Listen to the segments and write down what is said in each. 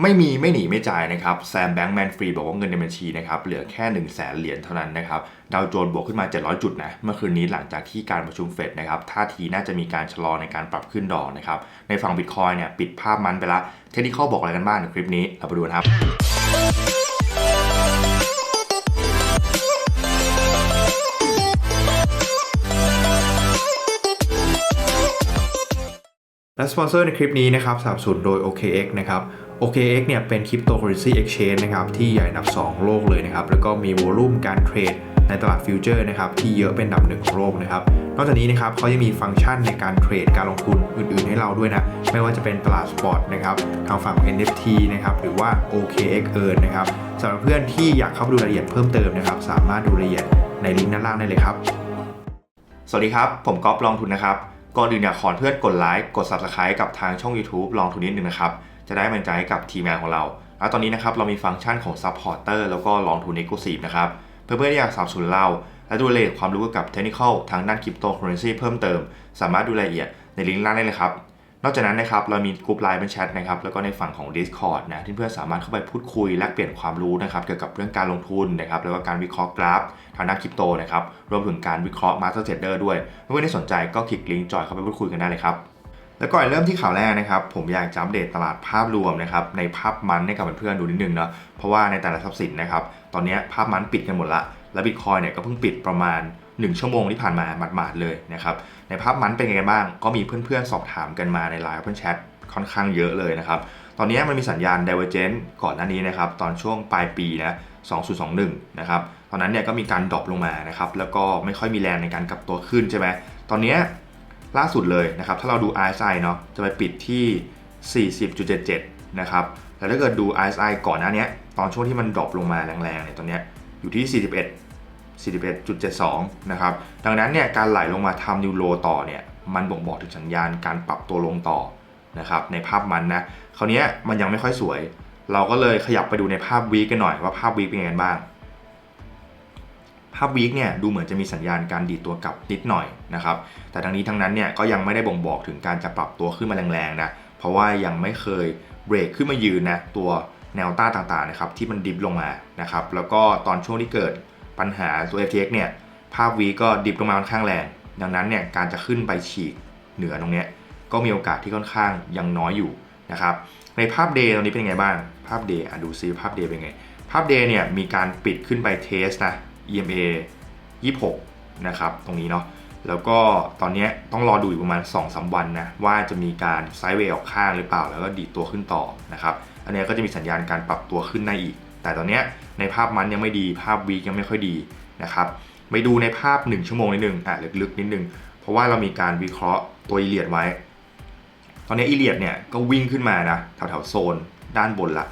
ไม่มีไม่หนีไม่จ่ายนะครับแซมแบงก์แมนฟรีบอกว่าเงินในบัญชีนะครับเหลือแค่1 0 0 0 0แสนเหรียญเท่านั้นนะครับดาวโจนส์บวกขึ้นมา 700 จุดนะเมื่อคืนนี้หลังจากที่การประชุมเฟดนะครับท่าทีน่าจะมีการชะลอในการปรับขึ้นดอกนะครับในฝั่งบิตคอยเนี่ยปิดภาพมันไปละเทคนิคบอกอะไรกันบ้างในคลิปนี้เราไปดูนะครับและสปอนเซอร์ในคลิปนี้นะครับสนับสนุนโดย OKX นะครับ OKX เนี่ยเป็นคริปโตเคอเรนซีเอ็กชแนนนะครับที่ใหญ่อันดับ 2 โลกเลยนะครับ แล้วก็มีวอลุ่มการเทรดในตลาดฟิวเจอร์นะครับที่เยอะเป็นนดับหนึ่งของโลกนะครับ นอกจากนี้นะครับเขายังมีฟังก์ชันในการเทรดการลงทุนอื่นๆให้เราด้วยนะ ไม่ว่าจะเป็นตลาดสปอร์ตนะครับทางฝั่ง NFT นะครับหรือว่า OKX Earn นะครับสำหรับเพื่อนที่อยากเข้าไปดูรายละเอียดเพิ่มเติมนะครับสามารถดูรายละเอียดในลิงก์ด้านล่างได้เลยครับ สวัสดีครับ ผมก๊อฟลองทุนนะครับก่อนอื่นเนี่ยขอเพื่อนกดไลค์กด Subscribe กับทางช่อง YouTube ลองทุนนิดนึงนะครับ จะได้กำลังใจให้กับทีมงานของเรา แล้วตอนนี้นะครับเรามีฟังก์ชันของ Supporter แล้วก็ลองทุน Exclusive นะครับ เพื่อนๆที่อยากสนับสนุนเรา และดูรายละเอียดความรู้เกี่ยวกับเทคนิคทางด้านคริปโตเคอเรนซีเพิ่มเติม สามารถดูรายละเอียดในลิงก์ล่างได้เลยครับนอกจากนั้นนะครับเรามีกลุ่มไลน์เป็นแชทนะครับแล้วก็ในฝั่งของ Discord นะที่เพื่อนสามารถเข้าไปพูดคุยแลกเปลี่ยนความรู้นะครับเกี่ยวกับเรื่องการลงทุนนะครับแล้วก็การวิเคราะห์กราฟทางด้านคริปโตนะครับรวมถึงการวิเคราะห์ Master Trader ด้วยเพื่อนๆที่สนใจก็คลิกลิงก์จอยเข้าไปพูดคุยกันได้เลยครับ แล้วก่อนเริ่มที่ข่าวแรกนะครับ ผมอยากจะอัปเดตตลาดภาพรวมนะครับในภาพมันให้กับเพื่อนๆดูนิดนึงเนาะเพราะว่าในแต่ละทรัพย์สินนะครับตอนนี้ภาพมันปิดกันหมดละ และบิตคอยเนี่ยก็เพิ่งปิดประมาณ 1 ชั่วโมงที่ผ่านมาหมาดๆเลยนะครับในภาพมันเป็นยังไงบ้าง ก็มีเพื่อนๆสอบถามกันมาในไลน์ Open Chat ค่อนข้างเยอะเลยนะครับตอนนี้มันมีสัญญาณ Divergence ก่อนหน้านี้นะครับตอนช่วงปลายปีนะ2021นะครับตอนนั้นเนี่ยก็มีการดรอปลงมานะครับแล้วก็ไม่ค่อยมีแรงในการกลับตัวขึ้นใช่ไหมตอนนี้ ล่าสุดเลยนะครับ ถ้าเราดู RSI เนาะจะไปปิดที่ 40.77 นะครับแต่ถ้าเกิดดู RSI ก่อนหน้านี้ตอนช่วงที่มันดรอปลงมาแรงๆเนี่ยตอนนี้อยู่ที่ 41 41.72 นะครับ ดังนั้นเนี่ยการไหลลงมาทำนิวโลต่อเนี่ยมันบ่งบอกถึงสัญญาณการปรับตัวลงต่อนะครับในภาพมันนะ คราวนี้มันยังไม่ค่อยสวย เราก็เลยขยับไปดูในภาพวีกันหน่อยว่าภาพวีเป็นยังไงบ้าง ภาพวีคเนี่ยดูเหมือนจะมีสัญญาณการดีดตัวกลับนิดหน่อยนะครับ แต่ทั้งนี้ทั้งนั้นเนี่ยก็ยังไม่ได้บ่งบอกถึงการจะปรับตัวขึ้นมาแรงๆนะ เพราะว่ายังไม่เคยเบรกขึ้นมายืนนะตัวแนวต้านต่างๆนะครับที่มันดิฟลงมานะครับ แล้วก็ตอนช่วงที่เกิดปัญหาตัว FTX เนี่ยภาพวีก็ดิฟลงมาค่อนข้างแรง ดังนั้นเนี่ยการจะขึ้นไปฉีกเหนือตรงเนี้ยก็มีโอกาสที่ค่อนข้างยังน้อยอยู่นะครับในภาพเดย์ตรงนี้เป็นไงบ้างภาพเดย์ดูซิภาพเดย์เป็นไง ภาพเดย์เนี่ยมีการปิดขึ้นไปเทสนะ EMA 26 นะครับ ตรงนี้เนาะแล้วก็ตอนนี้ต้องรอดูอีกประมาณ2-3วันนะ ว่าจะมีการไซด์เวย์ออกข้างหรือเปล่า แล้วก็ดีตัวขึ้นต่อนะครับอันนี้ก็จะมีสัญญาณการปรับตัวขึ้นได้อีก แต่ตอนนี้ในภาพมันยังไม่ดีภาพวียังไม่ค่อยดีนะครับไปดูในภาพ 1 ชั่วโมงนิดนึงอะลึกๆนิดนึง เพราะว่าเรามีการวิเคราะห์ตัวอีเลียดไว้ ตอนนี้อีเลียดเนี่ยก็วิ่งขึ้นมานะแถวๆโซนด้านบนละ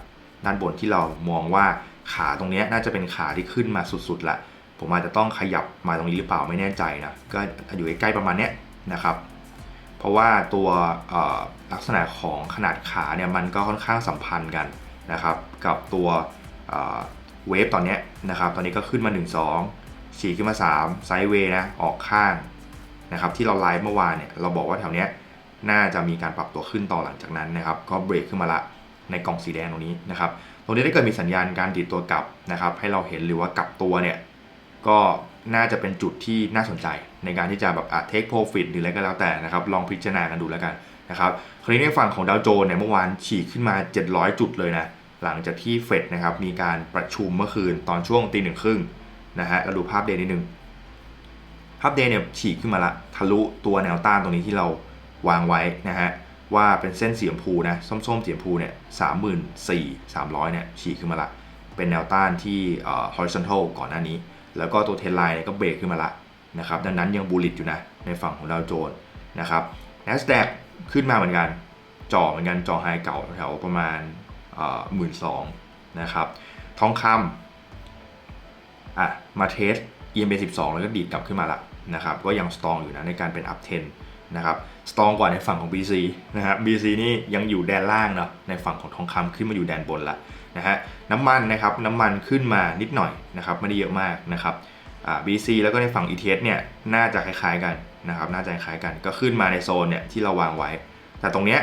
ด้านบนที่เรามองว่าขาตรงนี้น่าจะเป็นขาที่ขึ้นมาสุดๆละ ผมอาจจะต้องขยับมาตรงนี้หรือเปล่าไม่แน่ใจนะ ก็อยู่ใกล้ๆประมาณนี้นะครับ เพราะว่าตัวลักษณะของขนาดขาเนี่ยมันก็ค่อนข้างสัมพันธ์กันนะครับ กับตัวเวฟตอนนี้นะครับ ตอนนี้ก็ขึ้นมา 1 2ฉีกขึ้นมา 3 ไซด์เวย์นะ ออกข้างนะครับ ที่เราไลฟ์เมื่อวานเนี่ยเราบอกว่าแถวเนี้ยน่าจะมีการปรับตัวขึ้นต่อหลังจากนั้นนะครับ ก็เบรกขึ้นมาละในกล่องสีแดงตรงนี้นะครับ ตรงนี้ถ้าเกิดมีสัญญาณการดีดตัวกลับนะครับ ให้เราเห็นหรือว่ากลับตัวเนี่ย ก็น่าจะเป็นจุดที่น่าสนใจในการที่จะแบบอะ take profit หรืออะไรก็แล้วแต่นะครับ ลองพิจารณากันดูแล้วกันนะครับคราวนี้ในฝั่งของดาวโจนส์เนี่ยเมื่อวานฉีกขึ้นมา 700 จุดเลยนะ หลังจากที่เฟดนะครับมีการประชุมเมื่อคืนตอนช่วงตีหนึ่งครึ่งนะฮะเราดูภาพเดย์นิดนึงภาพเดย์เนี่ยฉีกขึ้นมาละทะลุตัวแนวต้านตรงนี้ที่เราวางไว้นะฮะว่าเป็นเส้นสีชมพูนะส้มๆสีชมพูเนี่ยสามหมื่นสี่สามร้อยเนี่ยฉีกขึ้นมาละเป็นแนวต้านที่เอ่อ horizontal ก่อนหน้านี้ แล้วก็ตัวเทนไลน์ก็เบรกขึ้นมาละนะครับดังนั้นยังบูลลิตอยู่นะในฝั่งของดาวโจนส์นะครับ NASDAQ ขึ้นมาเหมือนกัน จ่อเหมือนกันจ่อไฮเก่าแถวประมาณหมื่นสองนะครับทองคำอะมาเทส EMA 12 แล้วก็ดีดกลับขึ้นมาละนะครับก็ยังสตรองอยู่นะในการเป็น up 10นะครับสตรองกว่าในฝั่งของ BC นะครับ BC นี่ยังอยู่แดนล่างเนาะในฝั่งของทองคำขึ้นมาอยู่แดนบนละ นะฮะน้ำมันนะครับน้ำมันขึ้นมานิดหน่อยนะครับไม่ได้เยอะมากนะครับอ่า BC แล้วก็ในฝั่ง ETS เนี่ยน่าจะคล้ายๆกันนะครับน่าจะคล้ายกันก็ขึ้นมาในโซนเนี่ยที่เราวางไว้ แต่ตรงเนี้ย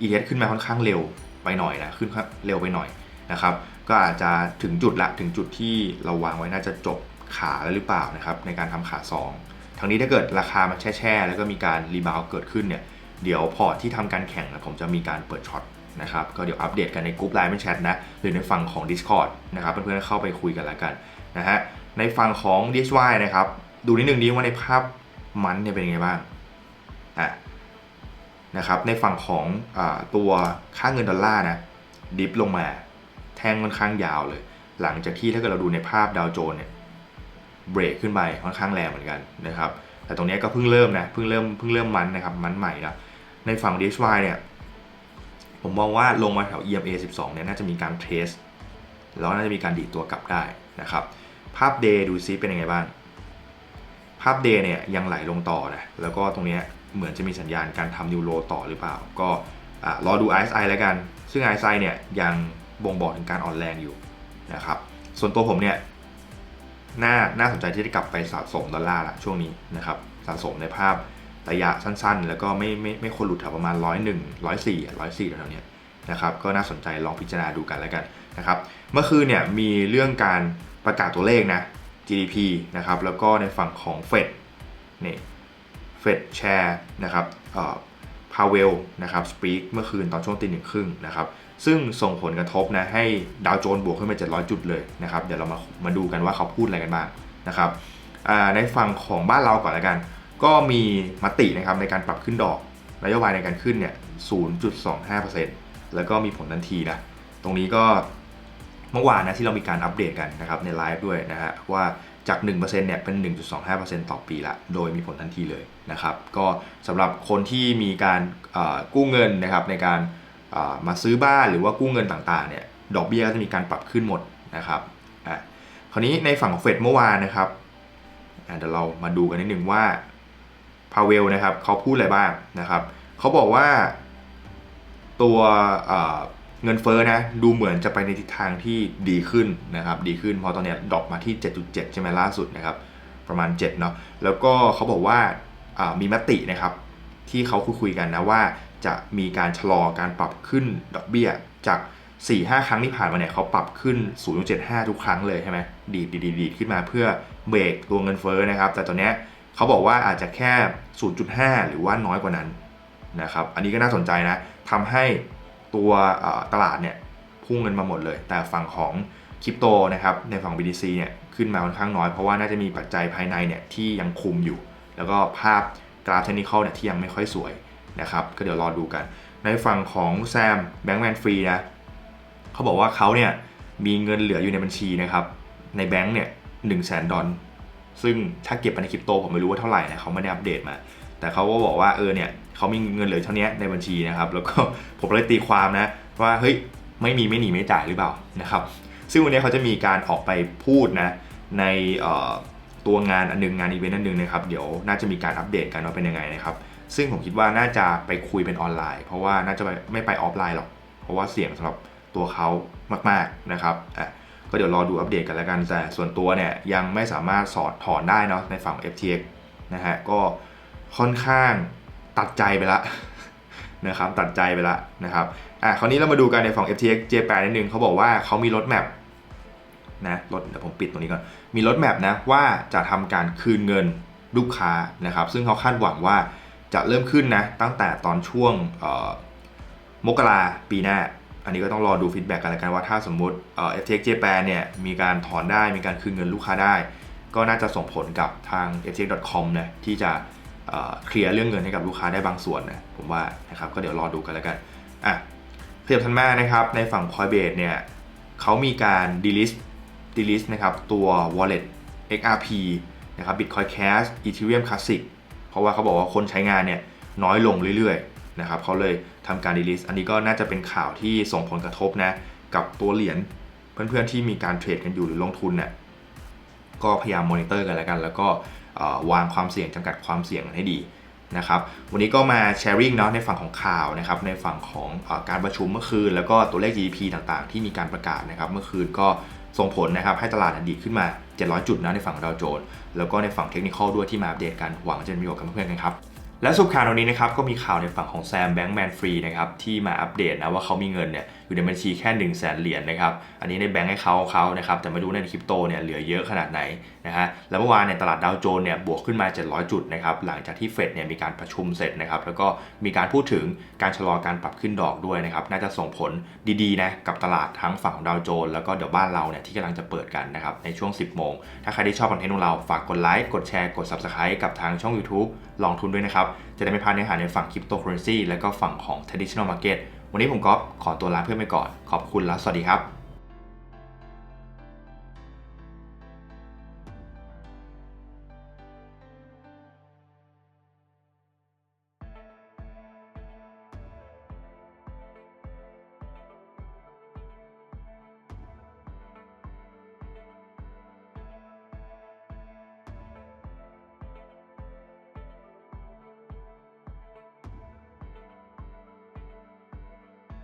ETS ขึ้นมาค่อนข้างเร็วไปหน่อยนะขึ้นเร็วไปหน่อยนะครับก็อาจจะถึงจุดละถึงจุดที่เราวางไว้น่าจะจบขาแล้วหรือเปล่านะครับในการทำขาสองทางนี้ถ้าเกิดราคามันแช่ๆแล้วก็มีการรีบาวเกิดขึ้นเนี่ยเดี๋ยวพอร์ตที่ทำการแข่งนะผมจะมีการเปิดช็อต นะครับก็เดี๋ยวอัปเดตกันในกลุ่มไลน์ไม่แชทนะหรือในฝั่งของ Discord นะครับเพื่อนๆเข้าไปคุยกันล้วกันนะฮะในฝั่งของ DXY นะครับดูนิดนึงดีว่าในภาพมันเนี่ยเป็นยังไงบ้างอะนะครับในฝั่งของอตัวค่าเงินดอลลาร์นะดิฟลงมาแท่งค่อนข้างยาวเลย หลังจากที่ถ้าเกิดเราดูในภาพดาวโจนเนี่ยเบรกขึ้นไปค่อนข้างแรงเหมือนกันนะครับแต่ตรงนี้ก็เพิ่งเริ่มนะเพิ่งเริ่มเพิ่งเริ่มมันนะครับมันใหม่นะในฝั่ง DXY เนี่ย ผมมองว่าลงมาแถว EMA 12เนี่ยน่าจะมีการเทส แล้วน่าจะมีการดีดตัวกลับได้นะครับ ภาพ Day ดูซิเป็นยังไงบ้าง ภาพ Day เนี่ยยังไหลลงต่อนะ แล้วก็ตรงนี้เหมือนจะมีสัญญาณการทำนิวโรต่อหรือเปล่า ก็รอดู RSI แล้วกัน ซึ่ง RSI เนี่ยยังบ่งบอกถึงการอ่อนแรงอยู่นะครับ ส่วนตัวผมเนี่ยน่าน่าสนใจที่จะกลับไปสะสมดอลลาร์ละช่วงนี้นะครับ สะสมในภาพ ระยะสั้นๆ แล้วก็ไม่ไม่ไม่ควรหลุดแถวประมาณร้อยหนึ่งร้อยสี่ร้อยสี่แถวเนี้ยนะครับก็น่าสนใจลองพิจารณาดูกันแล้วกันนะครับเมื่อคืนเนี่ยมีเรื่องการประกาศตัวเลขนะ GDP นะครับแล้วก็ในฝั่งของ Fed นี่ Fed Chair นะครับเอ่อพาเวลนะครับสปีกเมื่อคืนตอนช่วงตีหนึ่งครึ่งนะครับซึ่งส่งผลกระทบนะให้ดาวโจนส์บวกขึ้นไป700 จุดเลยนะครับเดี๋ยวเรามามาดูกันว่าเขาพูดอะไรกันบ้างนะครับในฝั่งของบ้านเราก่อนละกัน ก็มีมตินะครับในการปรับขึ้นดอกนโยบายในการขึ้นเนี่ย 0.25%แล้วก็มีผลทันทีนะ ตรงนี้ก็เมื่อวานนะที่เรามีการอัปเดตกันนะครับในไลฟ์ด้วยนะฮะว่าจาก 1%เนี่ยเป็น 1.25%ต่อปีละ โดยมีผลทันทีเลยนะครับ ก็สำหรับคนที่มีการกู้เงินนะครับในการมาซื้อบ้านหรือว่ากู้เงินต่างๆเนี่ยดอกเบี้ยก็จะมีการปรับขึ้นหมดนะครับอะคราวนี้ในฝั่งของเฟดเมื่อวานนะครับอะเดี๋ยวเรามาดูกันนิดนึงว่า พาเวลนะครับเขาพูดอะไรบ้างนะครับเขาบอกว่าตัวเงินเฟ้อนะดูเหมือนจะไปในทิศทางที่ดีขึ้นนะครับดีขึ้นเพราะตอนนี้ดรอปมาที่ 7.7 ใช่ไหมล่าสุดนะครับประมาณ7เนาะแล้วก็เขาบอกว่ามีมตินะครับที่เขาคุยคุยกันนะว่าจะมีการชะลอการปรับขึ้นดอกเบี้ยจาก 4-5 ครั้งที่ผ่านมาเนี่ยเขาปรับขึ้น 0.75 ทุกครั้งเลยใช่ไหมดีดดีดดีดขึ้นมาเพื่อเบรกตัวเงินเฟ้อนะครับ แต่ตอนนี้ เขาบอกว่าอาจจะแค่ 0.5 หรือว่าน้อยกว่านั้นนะครับ อันนี้ก็น่าสนใจนะทำให้ตัวตลาดเนี่ยพุ่งเงินมาหมดเลย แต่ฝั่งของคริปโตนะครับในฝั่ง BTC เนี่ยขึ้นมาค่อนข้างน้อย เพราะว่าน่าจะมีปัจจัยภายในเนี่ยที่ยังคุมอยู่ แล้วก็ภาพกราฟเทคนิคเนี่ยที่ยังไม่ค่อยสวยนะครับก็เดี๋ยวรอดูกัน ในฝั่งของแซมแบงก์แมนฟรีนะเขาบอกว่าเขาเนี่ยมีเงินเหลืออยู่ในบัญชีนะครับในแบงก์เนี่ยหนึ่งแสนดอล ซึ่งถ้าเก็บไปในคริปโตผมไม่รู้ว่าเท่าไหร่นะเขาไม่ได้อัปเดตมา แต่เขาก็บอกว่าเออเนี่ยเขามีเงินเหลือเท่านี้ในบัญชีนะครับ แล้วก็ผมเลยตีความนะว่าเฮ้ยไม่มีไม่หนีไม่จ่ายหรือเปล่านะครับ ซึ่งวันนี้เขาจะมีการออกไปพูดนะในตัวงานอันหนึงงานอีเวนต์อันหนึงนะครับเดี๋ยวน่าจะมีการอัปเดตกันว่าเป็นยังไงนะครับซึ่งผมคิดว่าน่าจะไปคุยเป็นออนไลน์ เพราะว่าน่าจะไไม่ไปออฟไลน์หรอก เพราะว่าเสี่ยงสำหรับตัวเขามาก ๆ นะครับอะ ก็เดี๋ยวรอดูอัปเดตกันแล้วกัน แต่ส่วนตัวเนี่ยยังไม่สามารถสอดถอนได้เนาะในฝั่ง FTX นะฮะ ก็ค่อนข้างตัดใจไปละนะครับตัดใจไปละนะครับอะคราวนี้เรามาดูกันในฝั่ง FTX J8 นิดนึงเขาบอกว่าเขามีรถแมพนะรถเดี๋ยวผมปิดตรงนี้ก่อน มีรถแมพนะว่าจะทำการคืนเงินลูกค้านะครับ ซึ่งเขาคาดหวังว่าจะเริ่มขึ้นนะตั้งแต่ตอนช่วงมกราปีหน้า อันนี้ก็ต้องรอดูฟีดแบ็กกันแล้วกันว่าถ้าสมมุติเอ่อ FTX Japan เนี่ยมีการถอนได้มีการคืนเงินลูกค้าได้ ก็น่าจะส่งผลกับทาง ftx.com นะที่จะเเคลียร์เรื่องเงินให้กับลูกค้าได้บางส่วนนะผมว่านะครับก็เดี๋ยวรอดูกันแล้วกันอะเทียบทันมานะครับในฝั่ง Coinbase เนี่ยเขามีการ delist delist นะครับตัว wallet XRP นะครับ Bitcoin Cash Ethereum Classic เพราะว่าเขาบอกว่าคนใช้งานเนี่ยน้อยลงเรื่อยๆ นะครับเขาเลยทำการ delist อันนี้ก็น่าจะเป็นข่าวที่ส่งผลกระทบนะกับตัวเหรียญเพื่อนๆที่มีการเทรดกันอยู่หรือลงทุนเนี่ยก็พยายามมอนิเตอร์กันแล้วกัน แล้วก็วางความเสี่ยงจำกัดความเสี่ยงกันให้ดีนะครับวันนี้ก็มาแชร์ริ่งเนาะในฝั่งของข่าวนะครับในฝั่งของอการประชุมเมื่อคืน แล้วก็ตัวเลข GDP ต่างๆ ที่มีการประกาศนะครับเมื่อคืนก็ส่งผลนะครับให้ตลาดดีดขึ้นมา 700 จุดนะในฝั่งดาวโจนส์แล้วก็ในฝั่งเทคนิคอลด้วยที่มาอัปเดตกันหวังจะมีประโยชน์กับเพื่อนๆกันครับ และสุดข่าววันนี้นะครับก็มีข่าวในฝั่งของแซมแบงก์แมนฟรีนะครับที่มาอัปเดตนะว่าเขามีเงินเนี่ยอยู่ในบัญชีแค่1นึ่งแสนเหรียญนะครับอันนี้ในแบงก์ให้เขาเขานะครับแต่มาดูในคริปโตเนี่ยเหลือเยอะขนาดไหนนะฮะแล้วเมื่อวานเนี่ยตลาดดาวโจนส์เนี่ยบวกขึ้นมา 700 จุดนะครับหลังจากที่เฟดเนี่ยมีการประชุมเสร็จนะครับแล้วก็มีการพูดถึงการชะลอการปรับขึ้นดอกด้วยนะครับน่าจะส่งผลดีๆนะกับตลาดทั้งฝั่งของดาวโจนส์แล้วก็เดี๋ยวบ้านเราเนี่ยที่กำลังจะเปิดกันนะครับในช่วง 10 โมง ถ้าใครที่ชอบคอนเทนต์ของเราฝากกดไลค์กดแชร์กด Subscribe กับทางช่อง YouTube ลองทุนด้วยนะครับจะได้ไม่พลาดเนื้อหาในฝั่งคริปโตเคอเรนซีและก็ฝั่งของ traditional market วันนี้ผมก๊อฟขอตัวลาเพื่อนไปก่อน ขอบคุณและสวัสดีครับ